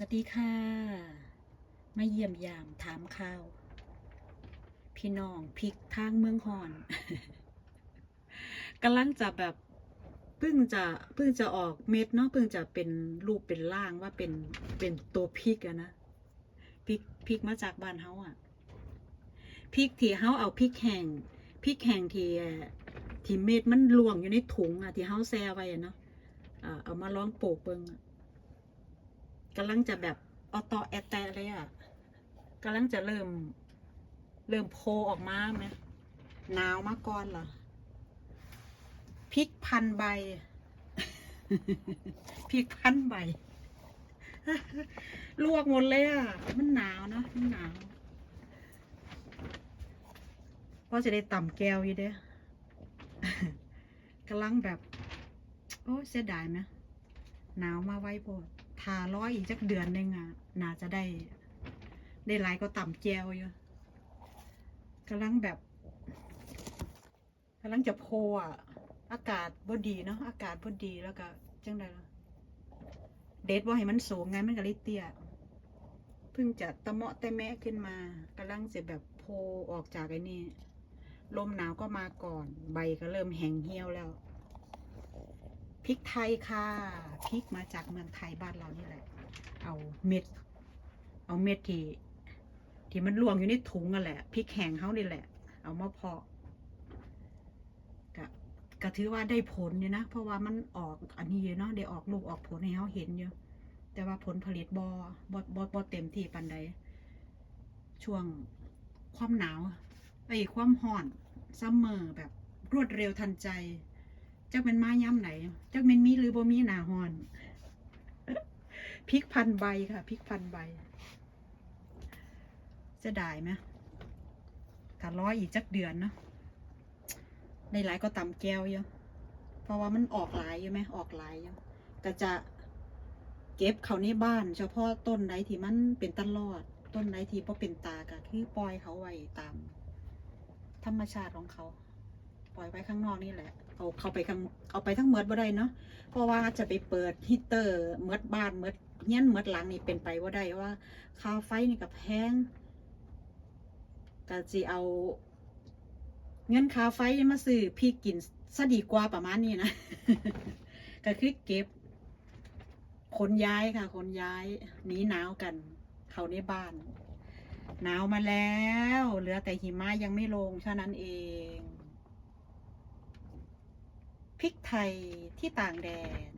สวัสดีค่ะ มาเยี่ยมยามถามข่าว พี่น้องพริกทางเมืองฮอนกำลังจะแบบเพิ่งจะเพิ่งจะออกเม็ดเนาะเพิ่งจะเป็นรูปเป็นร่างว่าเป็นเป็นตัวพริกอะนะพริกพริกมาจากบ้านเฮาอะพริกที่เฮาเอาพริกแห้งพริกแห้งที่ที่เม็ดมันลวงอยู่ในถุงอะที่เฮาแช่ไว้อะเนาะเอามาลองปลูกเบิ่งอะ กำลังจะแบบออตอแอตแตะเลยอะกำลังจะเริ่ม เริ่มโพออกมาไหมหนาวมาก่อนเหรอพริกพันใบพริกพันใบลวกหมดเลยอะ มันหนาวนะมันหนาวพ่อจะได้ต่ำแก้วอยู่เด้กำลังแบบ โอ้เสียดายไหมหนาวมาไว้โพด ทาร้อยอีกจักเดือนหนึงอะน่าจะได้ ได้หลายก็ต่ำแจวอยู่กำลังแบบกำลังจะโพอะ อากาศบดีเนาะอากาศบดีแล้วก็จังไดล่ะเดทว่าให้มันสูงไงมันก็เลยเตี้ยเพิ่งจะตะเมาะแต่แมะขึ้นมากำลังจะแบบโพออกจากไอ้นี่ลมหนาวก็มาก่อน ใบก็เริ่มแห้งเหี่ยวแล้ว พริกไทยค่ะพริกมาจากเมืองไทยบ้านเรานี่แหละ เอาเม็ด เอาเม็ดที่ที่มันรวงอยู่ในถุงกันแหละพริกแห้งเขานี่แหละ เอามาเพาะก็ก็ถือว่าได้ผลอยู่นะ เพราะว่ามันออกอันนี้เนาะได้ออกลูกออกผลให้เขาเห็นอยู่แต่ว่าผลผลิตบอบอบอบอเต็มที่ปันใดช่วงความหนาวไอ้ความห่อนซัมเมอร์แบบรวดเร็วทันใจ จักเป็นมาย่ำไหนจักเป็นมีหรือบ่มีหนาฮอนพริกพันใบค่ะพริกพันใบจะได้ไหมถ้าร้อยอีกจักเดือนเนาะในหลายก็ตำแก้วเยอะเพราะว่ามันออกหลายอยู่ไหมออกหลายอยู่ก็จะเก็บเขาในบ้าน เฉพาะต้นไหนที่มันเป็นตลอด ต้นไหนที่พอเป็นตาก็คือปล่อยเขาไว้ตาม ธรรมชาติของเขา ปล่อยไว้ข้างนอกนี่แหละ เอาเข้าไปข้างเอาไปทั้งเมดบ่ได้เนาะเพราะว่าจะไปเปิดฮีเตอร์เมดบ้านเมดเงี้ยนเมดหลังนี่เป็นไปว่าได้ว่าค่าไฟนี่กับแพงก็สิเอา เงินค่าไฟมาซื้อพี่กินซะดีกว่าประมาณนี้นะก็คือเก็บขนย้ายค่ะขนย้ายหนีหนาวกัน เขาในบ้าน หนาวมาแล้ว เหลือแต่หิมะยังไม่ลงเท่านั้นเอง พริกไทยที่ต่างแดน